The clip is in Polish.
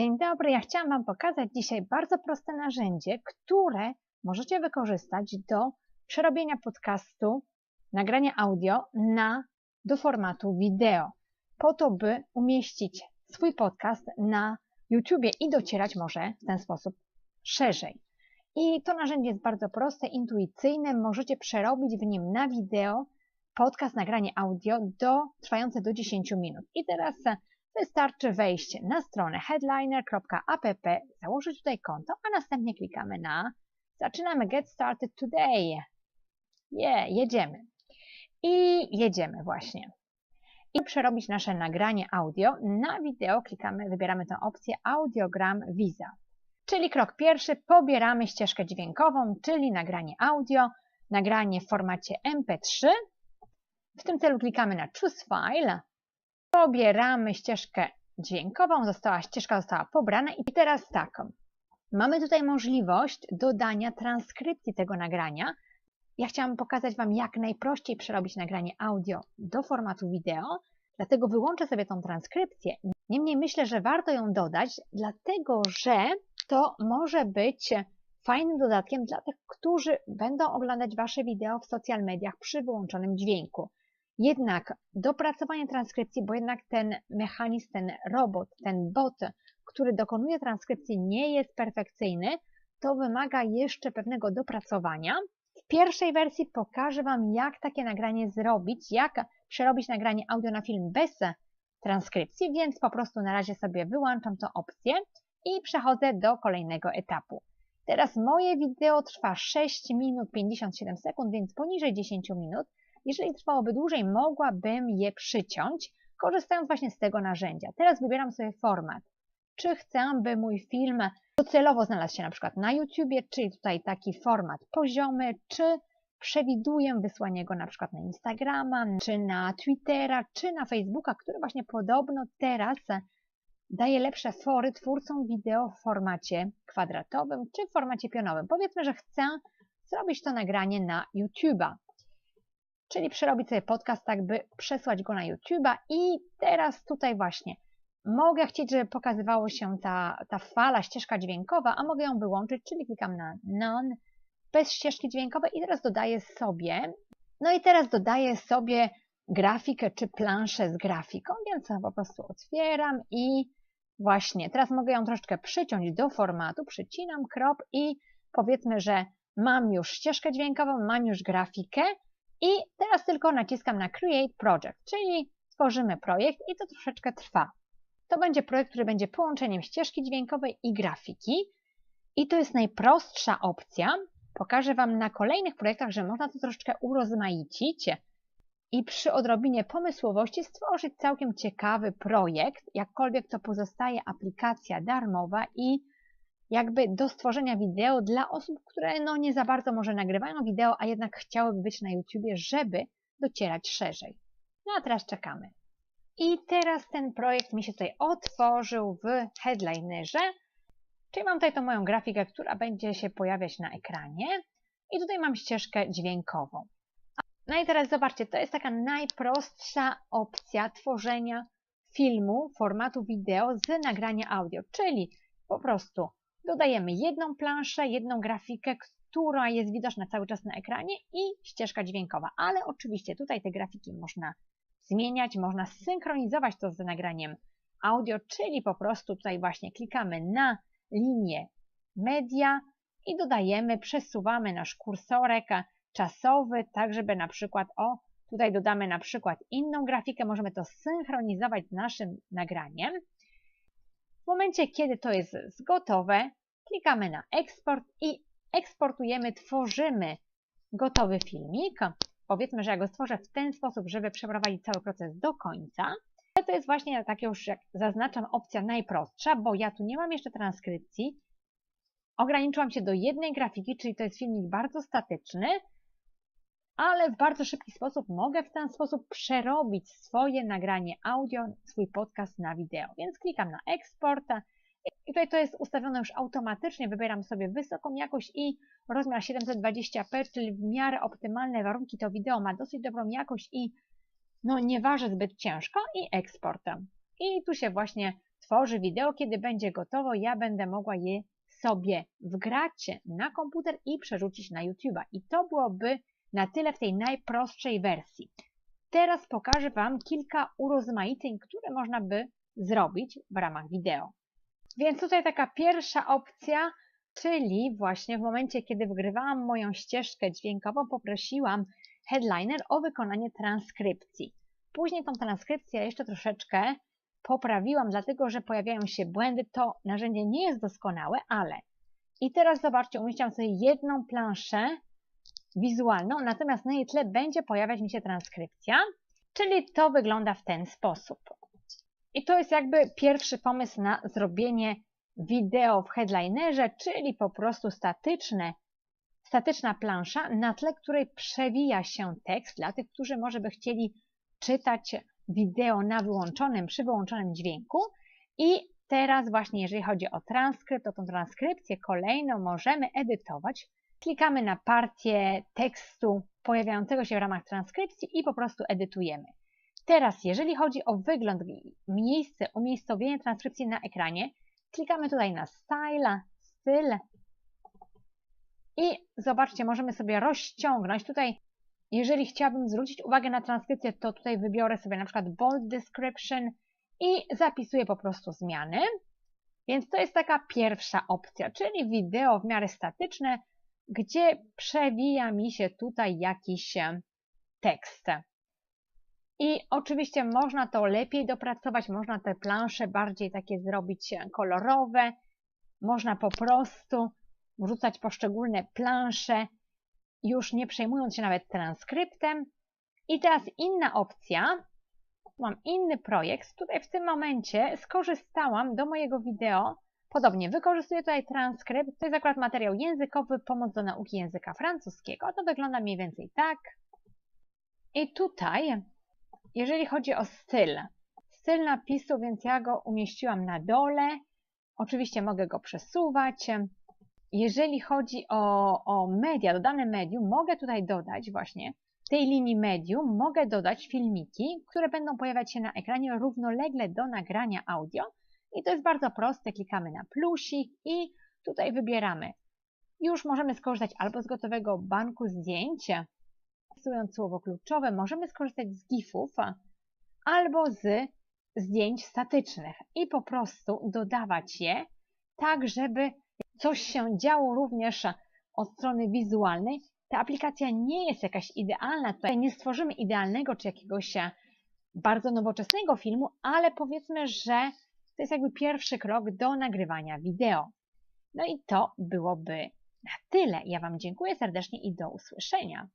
Dzień dobry, ja chciałam Wam pokazać dzisiaj bardzo proste narzędzie, które możecie wykorzystać do przerobienia podcastu, nagrania audio na, do formatu wideo, po to, by umieścić swój podcast na YouTubie i docierać może w ten sposób szerzej. I to narzędzie jest bardzo proste, intuicyjne, możecie przerobić w nim na wideo podcast, nagranie audio do, trwające do 10 minut. I teraz Wystarczy wejść na stronę headliner.app, założyć tutaj konto, a następnie klikamy na Zaczynamy Get Started Today. Yeah, jedziemy. I jedziemy właśnie. I przerobić nasze nagranie audio na wideo klikamy, wybieramy tę opcję Audiogram Visa. Czyli krok pierwszy, pobieramy ścieżkę dźwiękową, czyli nagranie audio, nagranie w formacie MP3. W tym celu klikamy na Choose File, pobieramy ścieżkę dźwiękową, została, ścieżka została pobrana i teraz tak, mamy tutaj możliwość dodania transkrypcji tego nagrania. Ja chciałam pokazać Wam, jak najprościej przerobić nagranie audio do formatu wideo, dlatego wyłączę sobie tą transkrypcję. Niemniej myślę, że warto ją dodać, dlatego że to może być fajnym dodatkiem dla tych, którzy będą oglądać Wasze wideo w social mediach przy wyłączonym dźwięku. Jednak dopracowanie transkrypcji, bo jednak ten mechanizm, ten robot, ten bot, który dokonuje transkrypcji nie jest perfekcyjny, to wymaga jeszcze pewnego dopracowania. W pierwszej wersji pokażę Wam, jak takie nagranie zrobić, jak przerobić nagranie audio na film bez transkrypcji, więc po prostu na razie sobie wyłączam tę opcję i przechodzę do kolejnego etapu. Teraz moje wideo trwa 6 minut 57 sekund, więc poniżej 10 minut. Jeżeli trwałoby dłużej, mogłabym je przyciąć, korzystając właśnie z tego narzędzia. Teraz wybieram sobie format. Czy chcę, by mój film docelowo znalazł się na przykład na YouTubie, czyli tutaj taki format poziomy, czy przewiduję wysłanie go na przykład na Instagrama, czy na Twittera, czy na Facebooka, który właśnie podobno teraz daje lepsze fory twórcom wideo w formacie kwadratowym, czy w formacie pionowym. Powiedzmy, że chcę zrobić to nagranie na YouTube'a czyli przerobić sobie podcast tak, by przesłać go na YouTube'a. I teraz tutaj właśnie. Mogę chcieć, żeby pokazywało się ta, ta fala, ścieżka dźwiękowa, a mogę ją wyłączyć, czyli klikam na None, bez ścieżki dźwiękowej i teraz dodaję sobie, no i teraz dodaję sobie grafikę czy planszę z grafiką, więc po prostu otwieram i właśnie teraz mogę ją troszeczkę przyciąć do formatu, przycinam krop i powiedzmy, że mam już ścieżkę dźwiękową, mam już grafikę, i teraz tylko naciskam na Create Project, czyli tworzymy projekt i to troszeczkę trwa. To będzie projekt, który będzie połączeniem ścieżki dźwiękowej i grafiki. I to jest najprostsza opcja. Pokażę Wam na kolejnych projektach, że można to troszeczkę urozmaicić i przy odrobinie pomysłowości stworzyć całkiem ciekawy projekt, jakkolwiek to pozostaje aplikacja darmowa i jakby do stworzenia wideo dla osób, które no nie za bardzo może nagrywają wideo, a jednak chciałyby być na YouTubie, żeby docierać szerzej. No a teraz czekamy. I teraz ten projekt mi się tutaj otworzył w headlinerze, czyli mam tutaj tą moją grafikę, która będzie się pojawiać na ekranie i tutaj mam ścieżkę dźwiękową. No i teraz zobaczcie, to jest taka najprostsza opcja tworzenia filmu formatu wideo z nagrania audio, czyli po prostu Dodajemy jedną planszę, jedną grafikę, która jest widoczna cały czas na ekranie i ścieżka dźwiękowa. Ale oczywiście tutaj te grafiki można zmieniać, można synchronizować to z nagraniem audio, czyli po prostu tutaj właśnie klikamy na linię media i dodajemy, przesuwamy nasz kursorek czasowy, tak żeby na przykład, o, tutaj dodamy na przykład inną grafikę, możemy to synchronizować z naszym nagraniem. W momencie, kiedy to jest gotowe, klikamy na eksport i eksportujemy, tworzymy gotowy filmik. Powiedzmy, że ja go stworzę w ten sposób, żeby przeprowadzić cały proces do końca. To jest właśnie, tak już jak zaznaczam, opcja najprostsza, bo ja tu nie mam jeszcze transkrypcji. Ograniczyłam się do jednej grafiki, czyli to jest filmik bardzo statyczny, ale w bardzo szybki sposób mogę w ten sposób przerobić swoje nagranie audio, swój podcast na wideo. Więc klikam na eksport i tutaj to jest ustawione już automatycznie. Wybieram sobie wysoką jakość i rozmiar 720p, czyli w miarę optymalne warunki to wideo ma dosyć dobrą jakość i no nie waży zbyt ciężko i eksport. I tu się właśnie stworzy wideo, kiedy będzie gotowo, ja będę mogła je sobie wgrać na komputer i przerzucić na YouTube'a. I to byłoby na tyle w tej najprostszej wersji. Teraz pokażę Wam kilka urozmaiceń, które można by zrobić w ramach wideo. Więc tutaj taka pierwsza opcja, czyli właśnie w momencie, kiedy wgrywałam moją ścieżkę dźwiękową, poprosiłam headliner o wykonanie transkrypcji. Później tą transkrypcję jeszcze troszeczkę poprawiłam, dlatego że pojawiają się błędy. To narzędzie nie jest doskonałe, ale i teraz zobaczcie, umieściłam sobie jedną planszę wizualną, natomiast na jej tle będzie pojawiać mi się transkrypcja, czyli to wygląda w ten sposób. I to jest jakby pierwszy pomysł na zrobienie wideo w headlinerze, czyli po prostu statyczne, statyczna plansza, na tle której przewija się tekst dla tych, którzy może by chcieli czytać wideo na wyłączonym, przy wyłączonym dźwięku. I teraz właśnie, jeżeli chodzi o transkrypt, to tą transkrypcję kolejną możemy edytować. Klikamy na partię tekstu pojawiającego się w ramach transkrypcji i po prostu edytujemy. Teraz, jeżeli chodzi o wygląd, miejsce, umiejscowienie transkrypcji na ekranie, klikamy tutaj na Style, Styl i zobaczcie, możemy sobie rozciągnąć. Tutaj, jeżeli chciałabym zwrócić uwagę na transkrypcję, to tutaj wybiorę sobie na przykład Bold Description i zapisuję po prostu zmiany. Więc to jest taka pierwsza opcja, czyli wideo w miarę statyczne, gdzie przewija mi się tutaj jakiś tekst. I oczywiście można to lepiej dopracować, można te plansze bardziej takie zrobić kolorowe, można po prostu wrzucać poszczególne plansze, już nie przejmując się nawet transkryptem. I teraz inna opcja, mam inny projekt, tutaj w tym momencie skorzystałam do mojego wideo, podobnie wykorzystuję tutaj transkrypt, to jest akurat materiał językowy, pomoc do nauki języka francuskiego, to wygląda mniej więcej tak. I tutaj jeżeli chodzi o styl, styl napisu, więc ja go umieściłam na dole. Oczywiście mogę go przesuwać. Jeżeli chodzi o, o media, dodane medium, mogę tutaj dodać właśnie tej linii medium, mogę dodać filmiki, które będą pojawiać się na ekranie równolegle do nagrania audio. I to jest bardzo proste, klikamy na plusik i tutaj wybieramy. Już możemy skorzystać albo z gotowego banku zdjęć, wpisując słowo kluczowe, możemy skorzystać z GIFów albo z zdjęć statycznych i po prostu dodawać je tak, żeby coś się działo również od strony wizualnej. Ta aplikacja nie jest jakaś idealna, tutaj nie stworzymy idealnego czy jakiegoś bardzo nowoczesnego filmu, ale powiedzmy, że to jest jakby pierwszy krok do nagrywania wideo. No i to byłoby na tyle. Ja Wam dziękuję serdecznie i do usłyszenia.